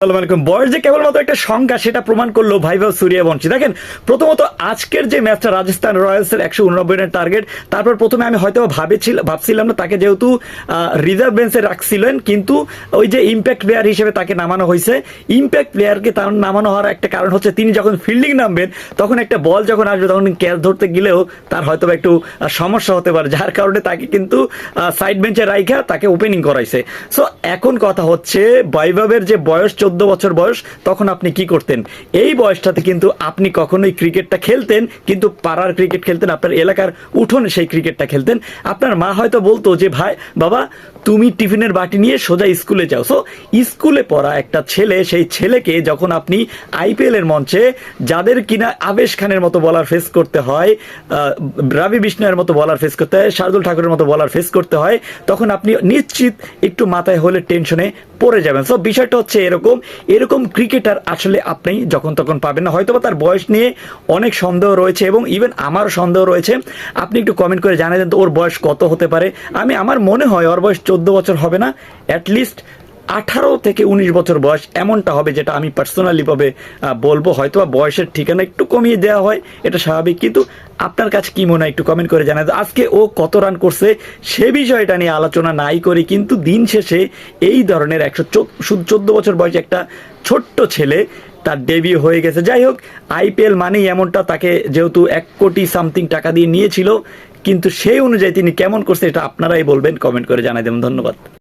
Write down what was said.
বয়স যে কেবলমাত্র একটা সংখ্যা, সেটা প্রমাণ করল সূর্যবংশী দেখেন, প্রথমত আজকের যে ম্যাচটা রাজস্থান একশো রানের টার্গেট, তারপর প্রথমে আমি হয়তো ভাবেছিল ভাবছিলাম না, তাকে যেহেতু রিজার্ভ বেঞ্চে রাখছিলেন, কিন্তু ওই যে ইম্প্যাক্ট প্লেয়ার হিসেবে তাকে নামানো হয়েছে। ইম্প্যাক্ট প্লেয়ারকে তার নামানো হওয়ার একটা কারণ হচ্ছে, তিনি যখন ফিল্ডিং নামবেন, তখন একটা বল যখন আসবে, তখন ক্যাচ ধরতে গেলেও তার হয়তো একটু সমস্যা হতে পারে, যার কারণে তাকে কিন্তু সাইড বেঞ্চে রাইখা তাকে ওপেনিং করাইছে। সো এখন কথা হচ্ছে বৈভবের যে বয়স চোদ্দ বছর বয়স, তখন আপনি কি করতেন? এই বয়সটাতে কিন্তু আপনি কখনোই ক্রিকেটটা খেলতেন, কিন্তু পাড়ার ক্রিকেট খেলতেন, আপনার এলাকার উঠোনে সেই ক্রিকেটটা খেলতেন। আপনার মা হয়তো বলতো যে, ভাই, বাবা, তুমি টিফিনের বাটি নিয়ে সোজা স্কুলে যাও। সো স্কুলে পড়া একটা ছেলে, সেই ছেলেকে যখন আপনি আইপিএল এর মঞ্চে, যাদের কিনা আবেশ খানের মতো বলার ফেস করতে হয় রাবি বিষ্ণয়ের মতো বলার ফেস করতে হয়, শারদুল ঠাকুরের মতো বলার ফেস করতে হয়, তখন আপনি নিশ্চিত একটু মাথায় হলে টেনশনে পড়ে যাবেন। সো বিষয়টা হচ্ছে এরকম। এরকম ক্রিকেটার আসলে আপনি যখন তখন পাবেন না। হয়তোবা তার বয়স নিয়ে অনেক সন্দেহ রয়েছে এবং ইভেন আমারও সন্দেহ রয়েছে। আপনি একটু কমেন্ট করে জানিয়ে দেন তো ওর বয়স কত হতে পারে। আমি, আমার মনে হয় ওর বয়স চোদ্দ বছর হবে না। অ্যাটলিস্ট আঠারো থেকে উনিশ বছর বয়স এমনটা হবে যেটা আমি পার্সোনালি ভাবে বলব। হয়তো বা বয়সের ঠিকানা একটু কমিয়ে দেওয়া হয়, এটা স্বাভাবিক। কিন্তু আপনার কাছে কি মনে হয় একটু কমেন্ট করে জানাতে। আজকে ও কত রান করছে সে বিষয়টা নিয়ে আলোচনা নাই করি, কিন্তু দিন শেষে এই ধরনের একশো চোদ্দ বছর বয়সে একটা ছোট্ট ছেলে তার ডেবিউ হয়ে গেছে। যাই হোক আইপিএল মানেই এমনটা, তাকে যেহেতু এক কোটি সামথিং টাকা দিয়ে নিয়েছিল, কিন্তু সেই অনুযায়ী তিনি কেমন করছে এটা আপনারাই বলবেন কমেন্ট করে জানাই দেবেন। ধন্যবাদ।